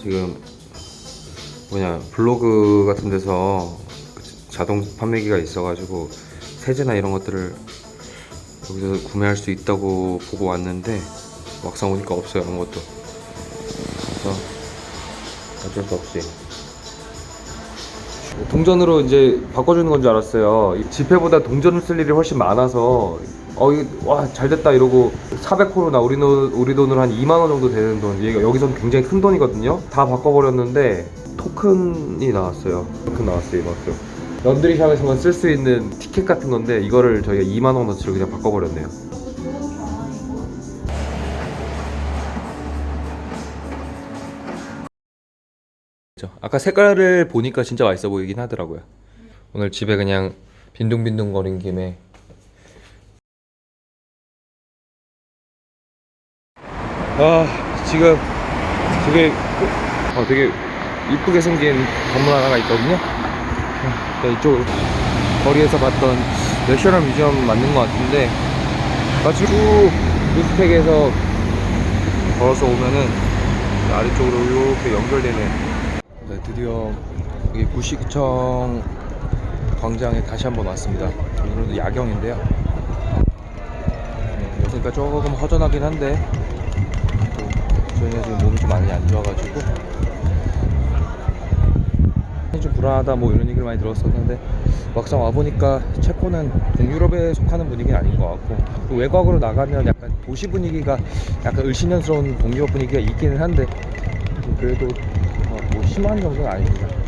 지금 뭐냐 블로그 같은 데서 그 자동 판매기가 있어가지고 세제나 이런 것들을 여기서 구매할 수 있다고 보고 왔는데 막상 오니까 없어요 아무것도. 그래서 어쩔 수 없이. 동전으로 이제 바꿔주는 건 줄 알았어요. 이 지폐보다 동전을 쓸 일이 훨씬 많아서 어, 와, 잘 됐다 이러고 400호로나 우리, 돈, 우리 돈으로 한 2만 원 정도 되는 돈. 얘가 여기선 굉장히 큰 돈이거든요. 다 바꿔버렸는데 토큰이 나왔어요. 토큰 나왔어요, 이만큼. 런드리샵에서만 쓸 수 있는 티켓 같은 건데 이거를 저희가 2만 원어치로 그냥 바꿔버렸네요. 아까 색깔을 보니까 진짜 맛있어 보이긴 하더라고요. 오늘 집에 그냥 빈둥빈둥 거린 김에 아 지금 되게 어, 되게 이쁘게 생긴 건물 하나가 있거든요. 네, 이쪽 거리에서 봤던 내셔널 뮤지엄 맞는 것 같은데 마치 쭉 루스택에서 걸어서 오면은 아래쪽으로 이렇게 연결되는 네, 드디어 여기 구시구청 광장에 다시 한번 왔습니다. 오늘도 야경인데요. 네, 그러니까 조금 허전하긴 한데 또 저희가 지금 몸이 좀 많이 안 좋아가지고 좀 불안하다 뭐 이런 얘기를 많이 들었었는데 막상 와보니까 체코는 동유럽에 속하는 분위기는 아닌 것 같고 또 외곽으로 나가면 약간 도시 분위기가 약간 을씨년스러운 동유럽 분위기가 있기는 한데 그래도 어, 뭐 심한 정도는 아닙니다.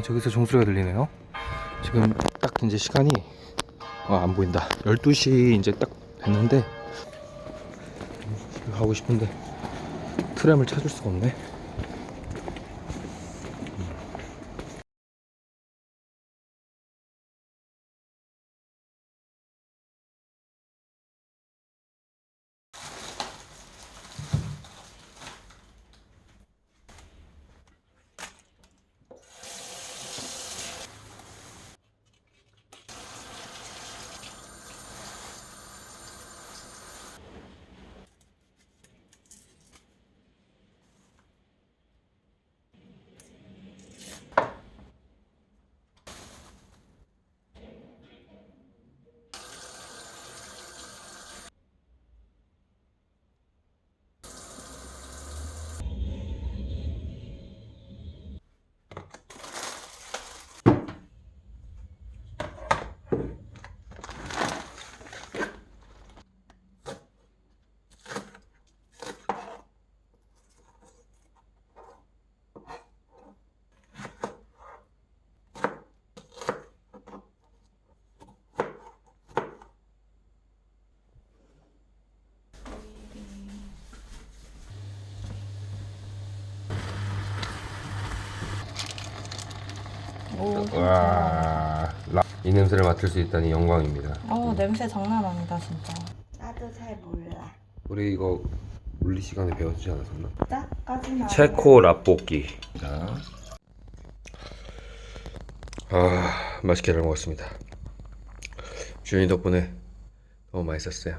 아 저기서 종소리가 들리네요. 지금 딱 이제 시간이 아, 안 보인다. 12시 이제 딱 됐는데 집에 가고 싶은데 트램을 찾을 수가 없네 오, 와, 이 냄새를 맡을 수 있다니 영광입니다. 어 냄새 장난 아니다 진짜. 나도 잘 몰라. 우리 이거 물리 시간에 배워주지 않았었나? 짜까지는 체코 라볶이. 아 맛있게 잘 먹었습니다. 주연이 덕분에 너무 맛있었어요